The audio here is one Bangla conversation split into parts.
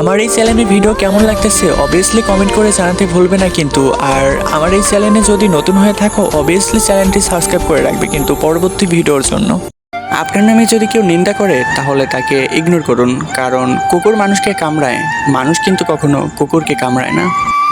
আমার এই চ্যানেলে ভিডিও কেমন লাগতেছে অবভিয়াসলি কমেন্ট করে জানাতে ভুলবে না কিন্তু। আর আমার এই চ্যানেলে যদি নতুন হয়ে থাকো অবভিয়াসলি চ্যানেলটি সাবস্ক্রাইব করে রাখবে কিন্তু পরবর্তী ভিডিওর জন্য। আপনার নামে যদি কেউ নিন্দা করে, তাহলে তাকে ইগনোর করুন। কারণ কুকুর মানুষকে কামড়ায়, মানুষ কিন্তু কখনো কুকুরকে কামড়ায় না।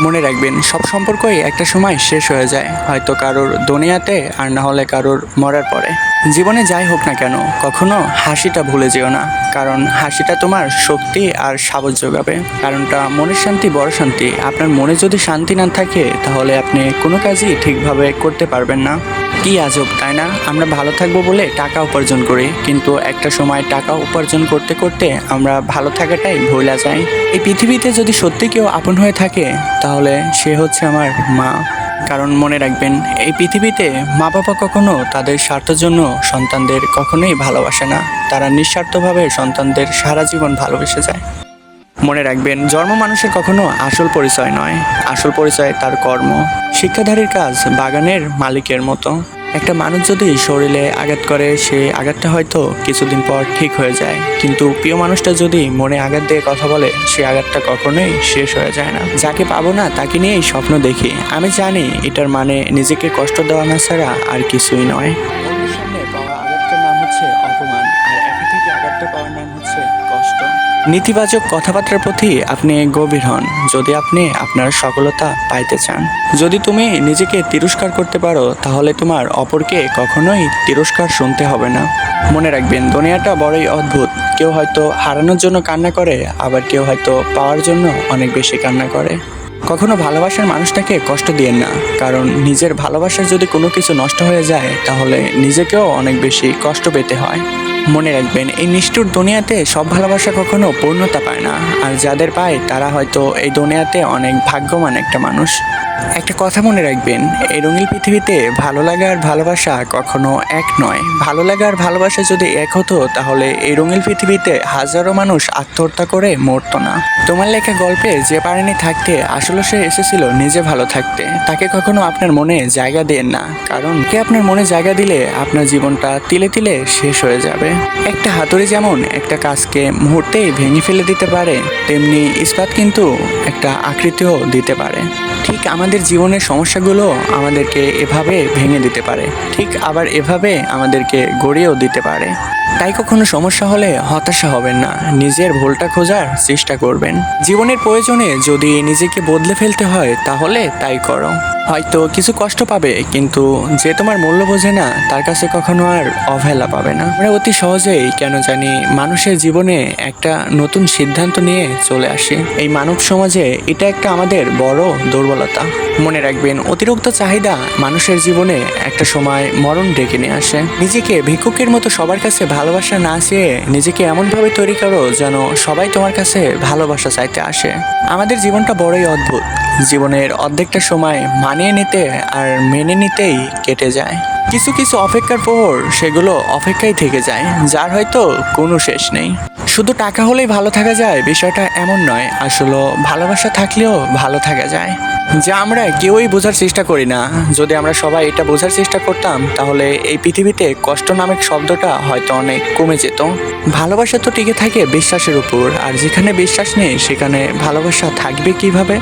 মনে রাখবেন, সব সম্পর্কই একটা সময় শেষ হয়ে যায়, হয়তো কারোর দুনিয়াতে আর না হলে কারোর মরার পরে। জীবনে যাই হোক না কেন, কখনো হাসিটা ভুলে যেও না, কারণ হাসিটা তোমার শক্তি আর সাবজ যোগাবে। কারণটা মনের শান্তি, বড় শান্তি। আপনার মনে যদি শান্তি না থাকে, তাহলে আপনি কোনো কাজই ঠিকভাবে করতে পারবেন না। কি আজব, তাই না? আমরা ভালো থাকব বলে টাকা উপার্জন করি, কিন্তু একটা সময় টাকা উপার্জন করতে করতে আমরা ভালো থাকাটাই ভুলা যাই। এই পৃথিবীতে যদি সত্যি কেউ আপন হয়ে থাকে তাহলে সে হচ্ছে আমার মা। কারণ মনে রাখবেন, এই পৃথিবীতে মা বাবা কখনো তাদের স্বার্থের জন্য সন্তানদের কখনোই ভালোবাসে না। তারা নিঃস্বার্থভাবে সন্তানদের সারা জীবন ভালোবেসে যায়। মনে রাখবেন, জন্ম মানুষের কখনো আসল পরিচয় নয়। আসল পরিচয় তার কর্ম। শিক্ষাধারীর কাজ বাগানের মালিকের মতো। একটা মানুষ যদি শরীরে আঘাত করে, সে আঘাতটা হয়তো কিছুদিন পর ঠিক হয়ে যায়। কিন্তু প্রিয় মানুষটা যদি মনে আঘাত দিয়ে কথা বলে, সে আঘাতটা কখনোই শেষ হয়ে যায় না। যাকে পাবো না, তাকে নিয়েই স্বপ্ন দেখি। আমি জানি এটার মানে নিজেকে কষ্ট দেওয়া না ছাড়া আর কিছুই নয়। নেতিবাচক কথাবার্তার প্রতি আপনি গভীর হন যদি আপনি আপনার সফলতা পাইতে চান। যদি তুমি নিজেকে তিরস্কার করতে পারো, তাহলে তোমার অপরকে কখনোই তিরস্কার শুনতে হবে না। মনে রাখবেন, দুনিয়াটা বড়ই অদ্ভুত। কেউ হয়তো হারানোর জন্য কান্না করে, আবার কেউ হয়তো পাওয়ার জন্য অনেক বেশি কান্না করে। কখনো ভালোবাসার মানুষটাকে কষ্ট দিয়েন না, কারণ নিজের ভালোবাসার যদি কোনো কিছু নষ্ট হয়ে যায়, তাহলে নিজেকেও অনেক বেশি কষ্ট পেতে হয়। মনে রাখবেন, এই নিষ্ঠুর দুনিয়াতে সব ভালোবাসা কখনো পূর্ণতা পায় না, আর যাদের পায়, তারা হয়তো এই দুনিয়াতে অনেক ভাগ্যমান একটা মানুষ। একটা কথা মনে রাখবেন, এই রঙিল পৃথিবীতে ভালো লাগা আর ভালোবাসা কখনো এক নয়। ভালো লাগা আর ভালোবাসা যদি এক হতো, তাহলে এই রঙিল পৃথিবীতে হাজারো মানুষ আত্মহত্যা করে মরতো না। তোমার লেখা গল্পে যে পারেনি থাকতে, আসলে সে এসেছিল নিজে ভালো থাকতে। তাকে কখনো আপনার মনে জায়গা দেন না, কারণ কে আপনার মনে জায়গা দিলে আপনার জীবনটা তিলে তিলে শেষ হয়ে যাবে। একটা হাতুড়ি যেমন একটা কাজকে মুহূর্তেই ভেঙে ফেলে দিতে পারে, তেমনি ইস্পাত কিন্তু একটা আকৃতিও দিতে পারে। ঠিক আমাদের জীবনের সমস্যাগুলো আমাদেরকে এভাবে ভেঙে দিতে পারে। ঠিক আবার এভাবে আমাদেরকে গড়িয়েও দিতে পারে। তাই কখনো সমস্যা হলে হতাশা হবেন না। নিজের ভুলটা খোঁজার চেষ্টা করবেন। জীবনের প্রয়োজনে যদি নিজেকে বদলে ফেলতে হয়, তাহলে তাই করো। হয়তো কিছু কষ্ট পাবে, কিন্তু যে তোমার মূল্য বোঝে না, তার কাছে কখনো আর অবহেলা পাবে না। আমরা অতি সহজেই কেন জানি মানুষের জীবনে একটা নতুন সিদ্ধান্ত নিয়ে চলে আসি। এই মানব সমাজে এটা একটা আমাদের বড় দুর্বলতা। মনে রাখবেন, অতিরিক্ত চাহিদা মানুষের জীবনে একটা সময় মরণ ডেকে নিয়ে আসে। নিজেকে ভিক্ষুকের মতো সবার কাছে ভালোবাসা না চেয়ে নিজেকে এমনভাবে তৈরি করো যেন সবাই তোমার কাছে ভালোবাসা চাইতে আসে। আমাদের জীবনটা বড়ই অদ্ভুত। জীবনের অর্ধেকটা সময় মানিয়ে নিতে আর মেনে নিতেই কেটে যায়। কিছু কিছু অপেক্ষার প্রহর সেগুলো অপেক্ষায় থেকে যায়, যার হয়তো কোনো শেষ নেই। শুধু টাকা হলেই ভালো থাকা যায়, বিষয়টা এমন নয়। আসলে ভালোবাসা থাকলেও ভালো থাকা যায়। যা আমরা কেউই বোঝার চেষ্টা করি না। যদি আমরা সবাই এটা বোঝার চেষ্টা করতাম, তাহলে এই পৃথিবীতে কষ্ট নামের শব্দটা হয়তো অনেক কমে যেত। ভালোবাসা তো টিকে থাকে বিশ্বাসের উপর, আর যেখানে বিশ্বাস নেই, সেখানে ভালোবাসা থাকবে কীভাবে?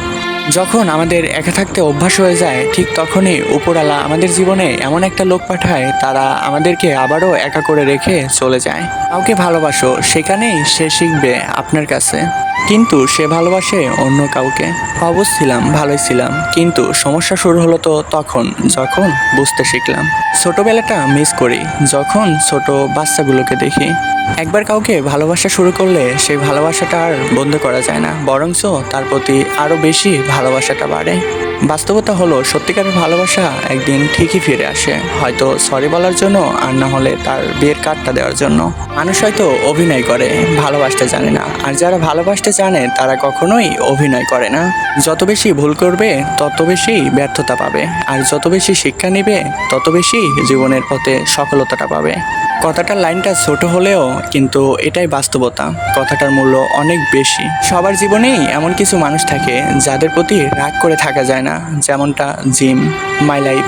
যখন আমাদের একা থাকতে অভ্যাস হয়ে যায়, ঠিক তখনই উপরালা আমাদের জীবনে এমন একটা লোক পাঠায়, তারা আমাদেরকে আবারও একা করে রেখে চলে যায়। কাউকে ভালোবাসো, সেখানেই সে শিখবে আপনার কাছে। কিন্তু সে ভালোবাসে অন্য কাউকে। অবশ ছিলাম, ভালোই ছিলাম। কিন্তু সমস্যা শুরু হলো তো তখন, যখন বুঝতে শিখলাম। ছোটবেলাটা মিস করি, যখন ছোট বাচ্চাগুলোকে দেখি। একবার কাউকে ভালোবাসা শুরু করলে সেই ভালোবাসাটা আর বন্ধ করা যায় না, বরঞ্চ তার প্রতি আরও বেশি ভালোবাসাটা বাড়ে। বাস্তবতা হলো, সত্যিকারের ভালোবাসা একদিন ঠিকই ফিরে আসে। হয়তো সরি বলার জন্য, আর না হলে তার বিয়ের কার্ডটা দেওয়ার জন্য। মানুষ হয়তো অভিনয় করে, ভালোবাসতে জানে না। আর যারা ভালোবাসতে জানে তারা কখনোই অভিনয় করে না। যত বেশি ভুল করবে, তত বেশি ব্যর্থতা পাবে। আর যত বেশি শিক্ষা নেবে, তত বেশি জীবনের পথে সফলতাটা পাবে। কথাটার লাইনটা ছোট হলেও কিন্তু এটাই বাস্তবতা। কথাটার মূল্য অনেক বেশি। সবার জীবনেই এমন কিছু মানুষ থাকে যাদের প্রতি রাগ করে থাকা যায় না, যেমনটা জিম, মাই লাইফ।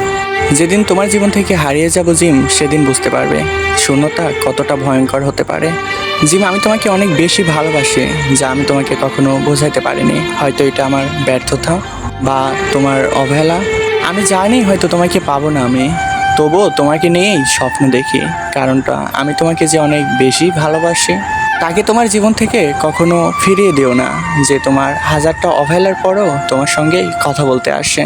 যেদিন তোমার জীবন থেকে হারিয়ে যাব জিম, সেদিন বুঝতে পারবে। শূন্যতা কতটা ভয়ঙ্কর হতে পারে। জিম, আমি তোমাকে অনেক বেশি ভালোবাসি, যা আমি তোমাকে কখনো বোঝাইতে পারিনি। হয়তো এটা আমার ব্যর্থতা বা তোমার অবহেলা। আমি জানি হয়তো তোমাকে পাবো না আমি, তবুও তোমাকে নিয়েই স্বপ্ন দেখি। কারণটা, আমি তোমাকে যে অনেক বেশি ভালোবাসি, তাকে তোমার জীবন থেকে কখনো ফিরিয়ে দিও না, যে তোমার হাজারটা অবহেলার পরও তোমার সঙ্গেই কথা বলতে আসে।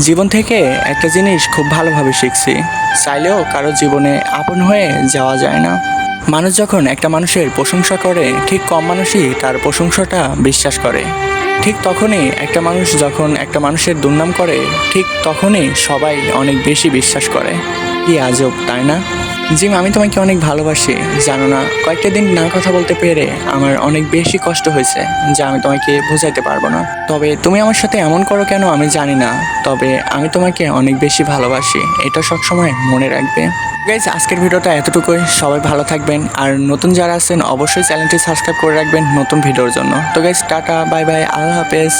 জীবন থেকে একটা জিনিস খুব ভালোভাবে শিখছি। চাইলেও কারও জীবনে আপন হয়ে যাওয়া যায় না। মানুষ যখন একটা মানুষের প্রশংসা করে, ঠিক কম মানুষই তার প্রশংসাটা বিশ্বাস করে। ঠিক তখনই একটা মানুষ যখন একটা মানুষের দুর্নাম করে, ঠিক তখনই সবাই অনেক বেশি বিশ্বাস করে। কি আজব, তাই না? জিম, আমি তোমাকে অনেক ভালোবাসি, জানো না? কয়েকটা দিন না কথা বলতে পেরে আমার অনেক বেশি কষ্ট হয়েছে, যা আমি তোমাকে বোঝাইতে পারব না। তবে তুমি আমার সাথে এমন করো কেন আমি জানি না, তবে আমি তোমাকে অনেক বেশি ভালোবাসি, এটা সবসময় মনে রাখবে। গাইজ আজকের ভিডিওটা এতটুকুই, সবাই ভালো থাকবেন, আর নতুন যারা আছেন, অবশ্যই চ্যানেলটি সাবস্ক্রাইব করে রাখবেন নতুন ভিডিওর জন্য। তো গাইজ টাটা বাই বাই আল্লাহ হাফেজ।